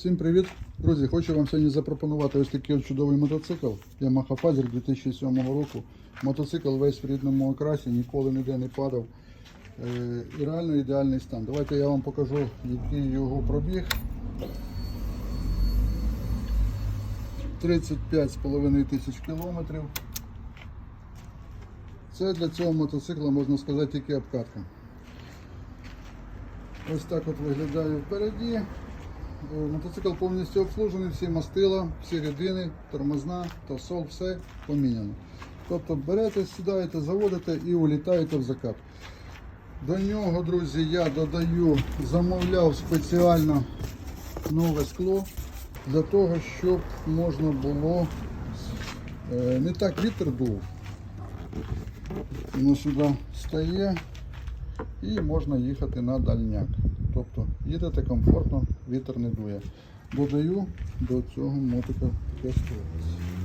Всім привіт! Друзі, хочу вам сьогодні запропонувати ось такий чудовий мотоцикл Yamaha Fazer 2007 року. Мотоцикл весь в рідному окрасі, ніколи ніде не падав. Е, і реально ідеальний стан. Давайте я вам покажу, який його пробіг. 35,5 тисяч кілометрів. Це для цього мотоцикла можна сказати тільки обкатка. Ось так от виглядає впереді. Е, Мотоцикл повністю обслужений, всі мастила, всі рідини, тормозна, тосол, все поміняно. Тобто берете, сідаєте, заводите і улітаєте в закат. До нього, друзі, я додаю, замовляв спеціально нове скло для того, щоб можна було е, не так вітер дув. Воно сюди стає і можна їхати на дальняк. Тобто їдете комфортно, вітер не дує. Додаю до цього мотика таке.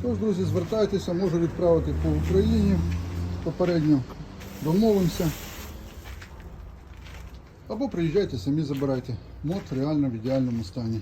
Тож, друзі, звертайтеся, можу відправити по Україні. Попередньо домовимося. Або приїжджайте, самі забирайте. Мод реально в ідеальному стані.